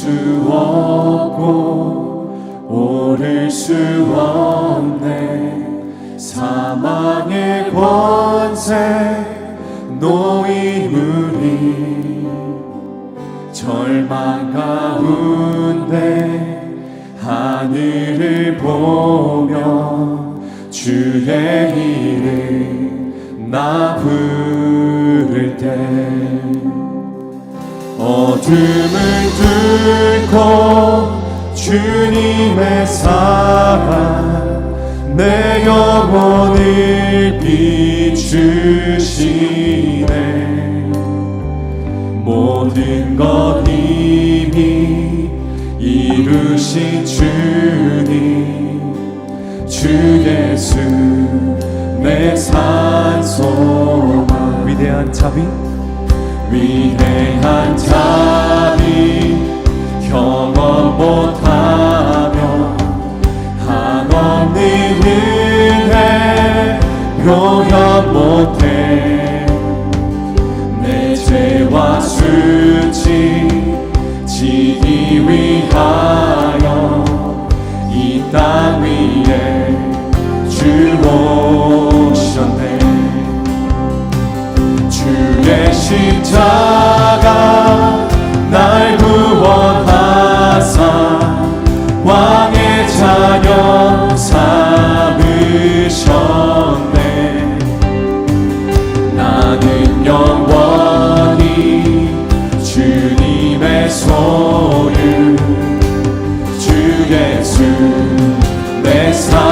수 없고 오를 수 없네. 사망의 권세 노이무리 절망 가운데 하늘을 보며 주의 이름 나 부를 때 어둠을 뚫고 주님의 사랑 내 영혼을 비추시네. 모든 것 이미 이루신 주님 주 예수 내 산소망 위대한 자비 위대한 자비 경험 못하며 한없는 은혜 표현 못해. 내 죄와 수치 지기 위하 십자가 날 구원하사 왕의 자녀 삼으셨네. 나는 영원히 주님의 소유 주 예수 내산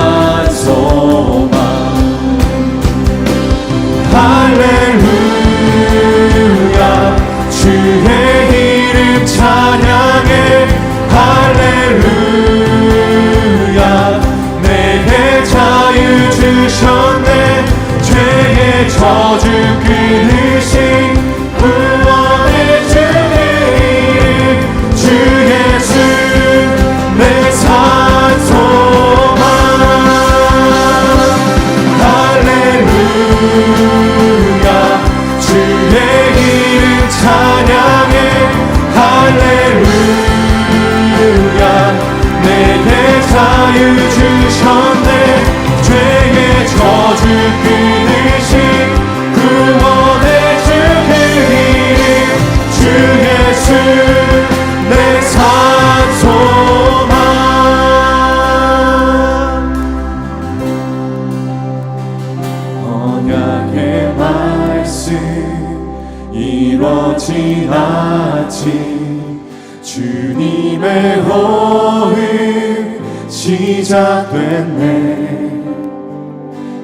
시작됐네.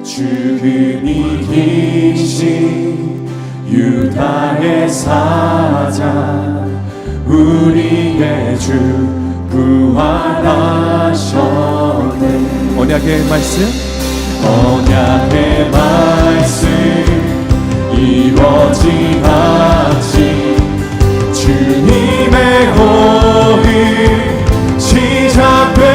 죽음 이 기신 유다의 사자 우리의 주 부활하셨네. 언약의 말씀? 언약의 말씀 이루어지나치 주님의 호흡 시작됐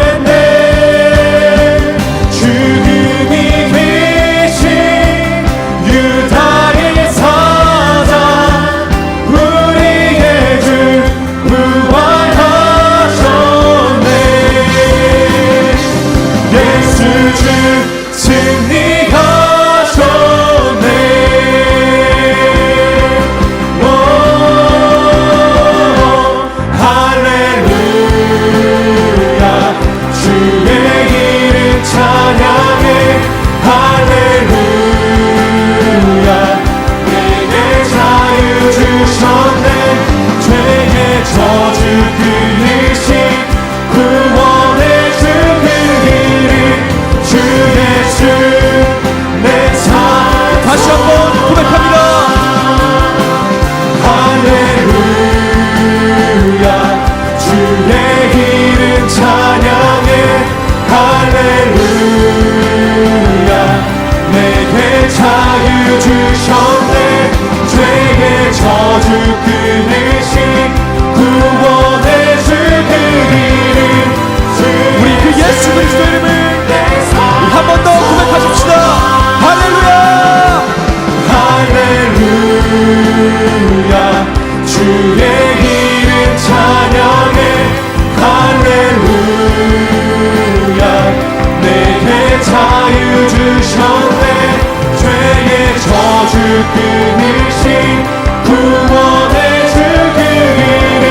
끊으신 구원의 주그 이름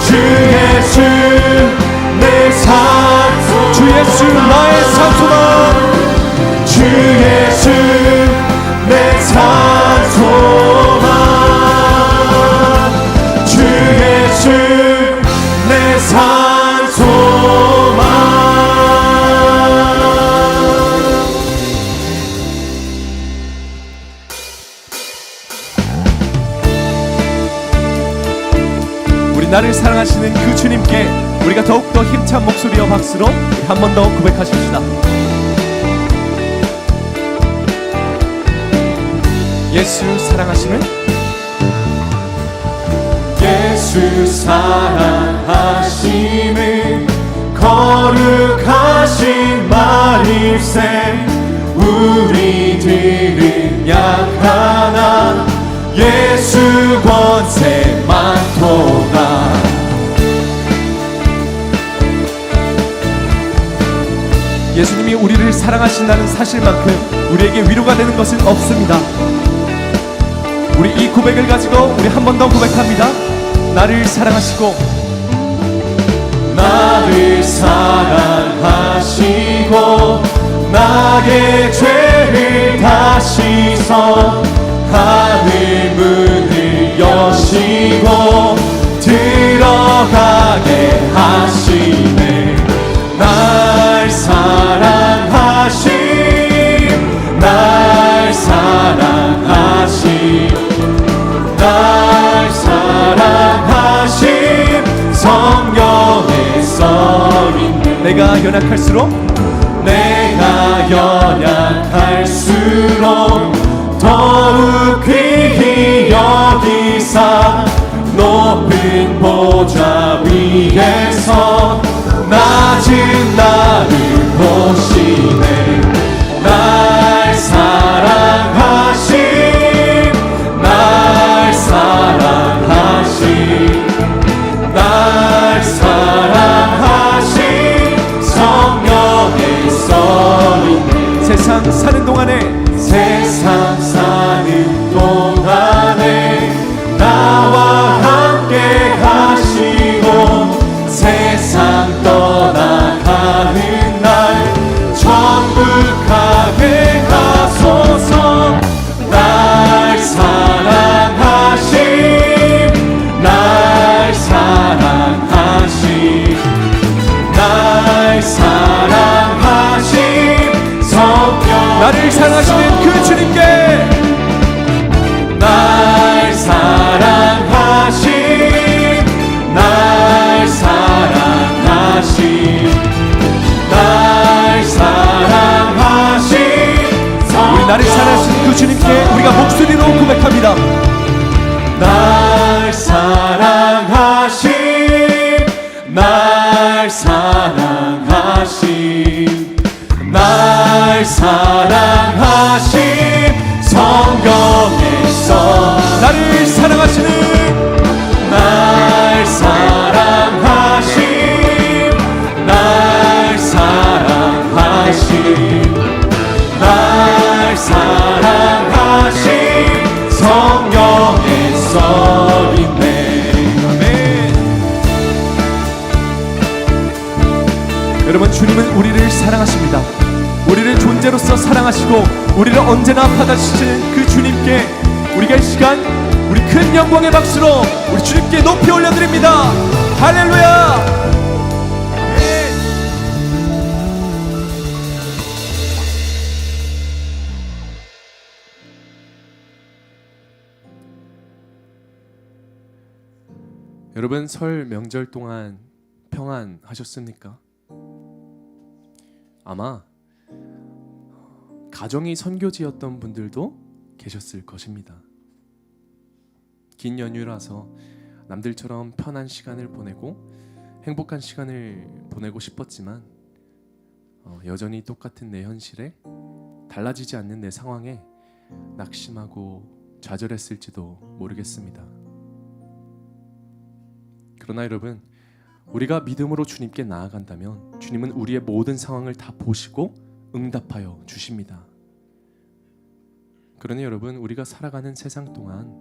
주 예수 내 산소 주 예수 나의 한 번 더 고백하십시다. 예수 사랑하시는 예수 사랑하시는 거룩하신 마리세 우리들은 약하나 예수 권세 많도다 예수님이 우리를 사랑하신다는 사실만큼 우리에게 위로가 되는 것은 없습니다. 우리 이 고백을 가지고 우리 한 번 더 고백합니다. 나를 사랑하시고 나를 사랑하시고 나의 죄를 다시서 하늘 문을 여시고 들어가게 하시네 사랑하신 날 사랑하신 날 사랑하신 성령의 써있는 내가 연약할수록 내가 연약할수록 더욱 귀히 여기사 높은 보좌 위에서 낮은 나를 보시 날 사랑하신 날 사랑하신 날 사랑하신 성경에 써 나를 사랑 여러분 주님은 우리를 사랑하십니다. 우리를 존재로서 사랑하시고 우리를 언제나 받아주시는 그 주님께 우리가 이 시간 우리 큰 영광의 박수로 우리 주님께 높이 올려드립니다. 할렐루야. 아멘. 여러분 설 명절 동안 평안하셨습니까? 아마 가정이 선교지였던 분들도 계셨을 것입니다. 긴 연휴라서 남들처럼 편한 시간을 보내고 행복한 시간을 보내고 싶었지만 어, 여전히 똑같은 내 현실에 달라지지 않는 내 상황에 낙심하고 좌절했을지도 모르겠습니다. 그러나 여러분, 우리가 믿음으로 주님께 나아간다면 주님은 우리의 모든 상황을 다 보시고 응답하여 주십니다. 그러니 여러분 우리가 살아가는 세상 동안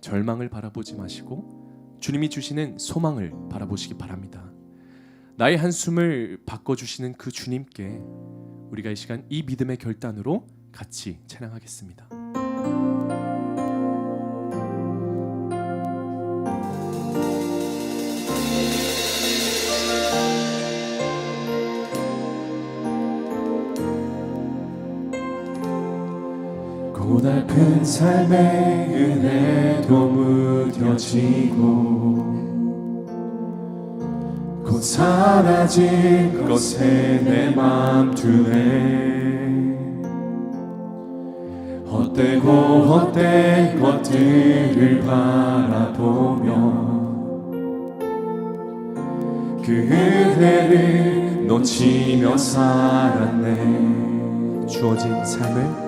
절망을 바라보지 마시고 주님이 주시는 소망을 바라보시기 바랍니다. 나의 한숨을 바꿔 주시는 그 주님께 우리가 이 시간 이 믿음의 결단으로 같이 찬양하겠습니다. 고달픈 삶의 은혜도 무뎌지고 곧 사라질 것에 내 맘 두네 헛되고 헛된 것들을 바라보며 그 은혜를 놓치며 살았네. 주어진 삶을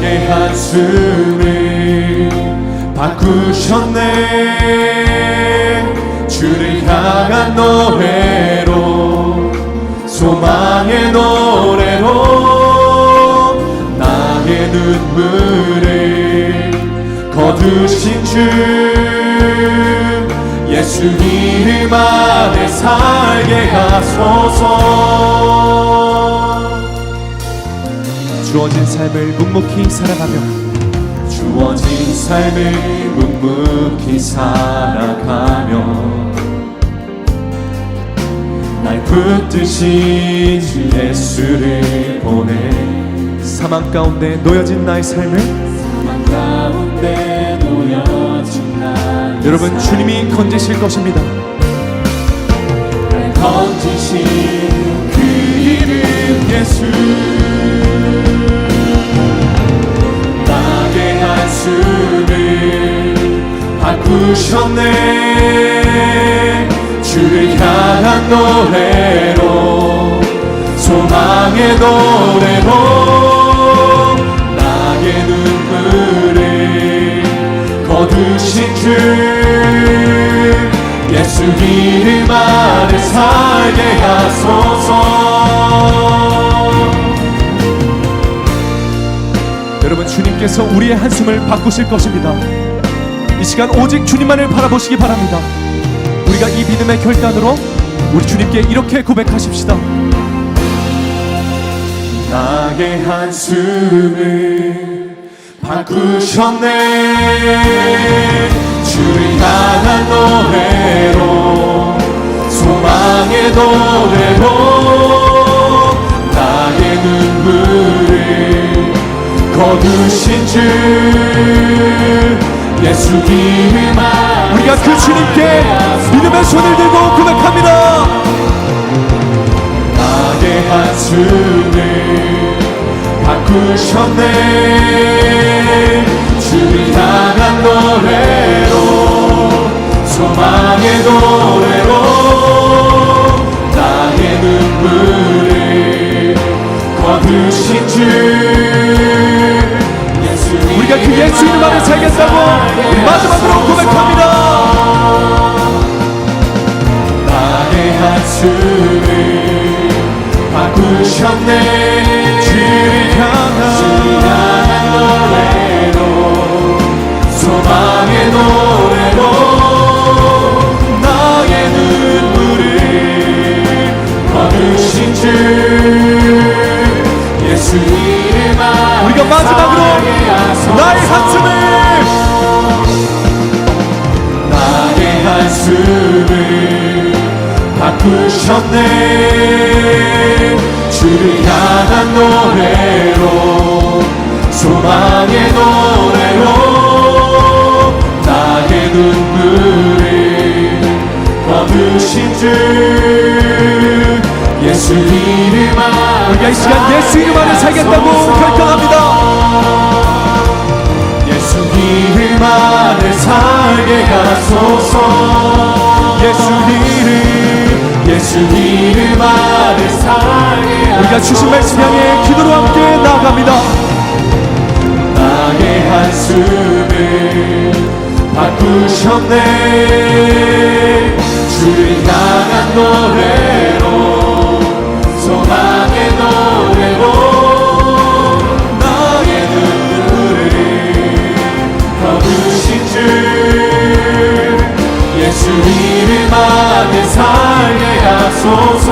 나의 한숨을 바꾸셨네. 주를 향한 노래로 소망의 노래로 나의 눈물을 거두신 주 예수 이름 안에 살게 하소서 주어진 삶을 묵묵히 살아가며 주어진 삶을 묵묵히 살아가며 날 붙드신 주 예수를 보내 사망 가운데 놓여진 나의 삶을 사망 가운데 놓여진 나의 여러분 주님이 건지실 것입니다. 날 건지신 그 이름 예수 한숨을 바꾸셨네. 주를 향한 노래로 소망의 노래로 나의 눈물을 거두신 주 예수 이름 안에 살게 하소서 여러분 주님께서 우리의 한숨을 바꾸실 것입니다. 이 시간 오직 주님만을 바라보시기 바랍니다. 우리가 이 믿음의 결단으로 우리 주님께 이렇게 고백하십시다. 나의 한숨을 바꾸셨네 주를 향한 노래로 소망의 노래로 나의 눈물을 거두신 주 예수 안에 우리가 그 주님께 믿음의 손을 들고 고백합니다. 나의 한숨을 바꾸셨네 주를 향한 노래로 소망의 노래로 나의 눈물 이름 안에 살겠다고 마지막으로 고백합니다. 나의 한숨을 바꾸셨네 주를 향한 노래로 소망의 노래로 나의 눈물을 거두신 주 예수 이름 우리가 마지막으로. 나의 한숨을 나의 한숨을 바꾸셨네 주를 향한 노래로 소망의 노래로 나의 눈물을 거두신 주 예수 이름 안에 예수 이름 안에 살겠다고 결 하소서. 예수 이름 예수 이름 안에 살게 우리가 주신 말씀 향해 기도로 함께 나아갑니다. 나의 한숨을 바꾸셨네. 주를 향한 노래로 주옵소서.